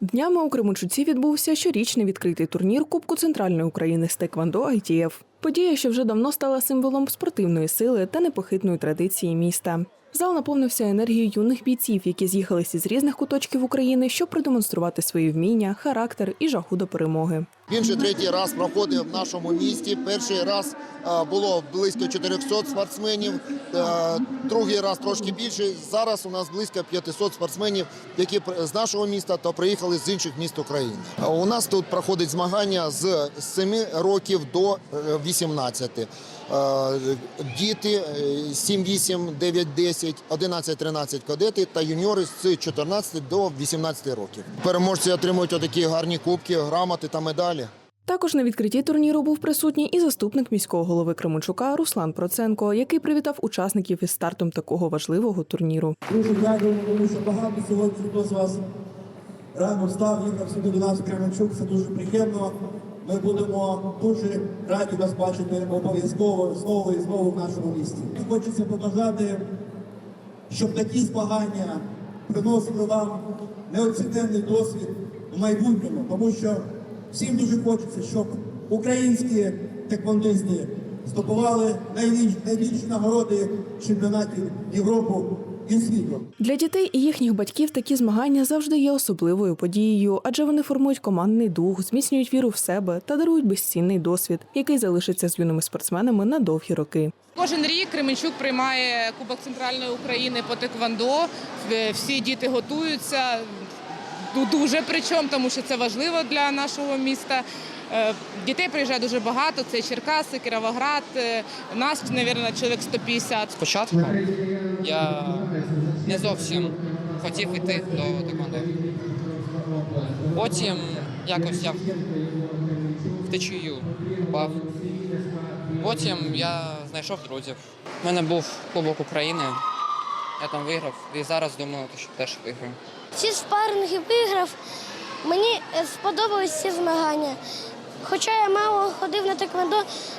Днями у Кременчуці відбувся щорічний відкритий турнір Кубку Центральної України з Теквандо ITF. Подія, що вже давно стала символом спортивної сили та непохитної традиції міста. Зал наповнився енергією юних бійців, які з'їхалися з різних куточків України, щоб продемонструвати свої вміння, характер і жагу до перемоги. Він вже третій раз проходив в нашому місті. Перший раз е, було близько 400 спортсменів, е, другий раз трошки більше. Зараз у нас близько 500 спортсменів, які з нашого міста та приїхали з інших міст України. Е, У нас тут проходить змагання з 7 років до е, 18. Діти е, 7, 8, 9, 10, 11, 13 кадети та юніори з 14 до 18 років. Переможці отримують отакі гарні кубки, грамоти та медалі. Також на відкритті турніру був присутній і заступник міського голови Кременчука Руслан Проценко, який привітав учасників із стартом такого важливого турніру. Дуже дякую, тому що багато сьогодні хто з вас рано встав, їхав сюди до нас в Кременчук. Це дуже приємно. Ми будемо дуже раді вас бачити обов'язково знову і знову в нашому місті. Хочеться побажати, щоб такі змагання приносили вам неоціненний досвід у майбутньому, тому що всім дуже хочеться, щоб українські теквондисти здобували найбільші нагороди чемпіонатів Європи і. Для дітей і їхніх батьків такі змагання завжди є особливою подією, адже вони формують командний дух, зміцнюють віру в себе та дарують безцінний досвід, який залишиться з юними спортсменами на довгі роки. Кожен рік Кременчук приймає Кубок Центральної України по теквандо. Всі діти готуються ду- дуже причому, тому що це важливо для нашого міста. Е, Дітей приїжджає дуже багато. Це Черкаси, Кіровоград. е, Нас, мабуть, чоловік 150. Спочатку я не зовсім хотів йти до теквондо. Потім якось я в течію попав. Потім я знайшов друзів. У мене був Кубок України, я там виграв і зараз думаю, що теж виграю. Ці спарринги виграв. Мені сподобались ці змагання. Хоча я мало ходив на теквондо,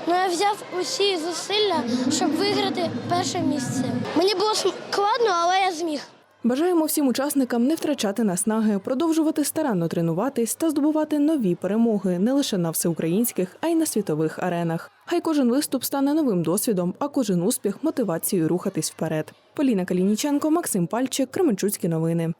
але я взяв усі зусилля, щоб виграти перше місце. Мені було складно, але я зміг. Бажаємо всім учасникам не втрачати наснаги, продовжувати старанно тренуватись та здобувати нові перемоги не лише на всеукраїнських, а й на світових аренах. Хай кожен виступ стане новим досвідом, а кожен успіх мотивацією рухатись вперед. Поліна Калініченко, Максим Пальчик, Кременчуцькі новини.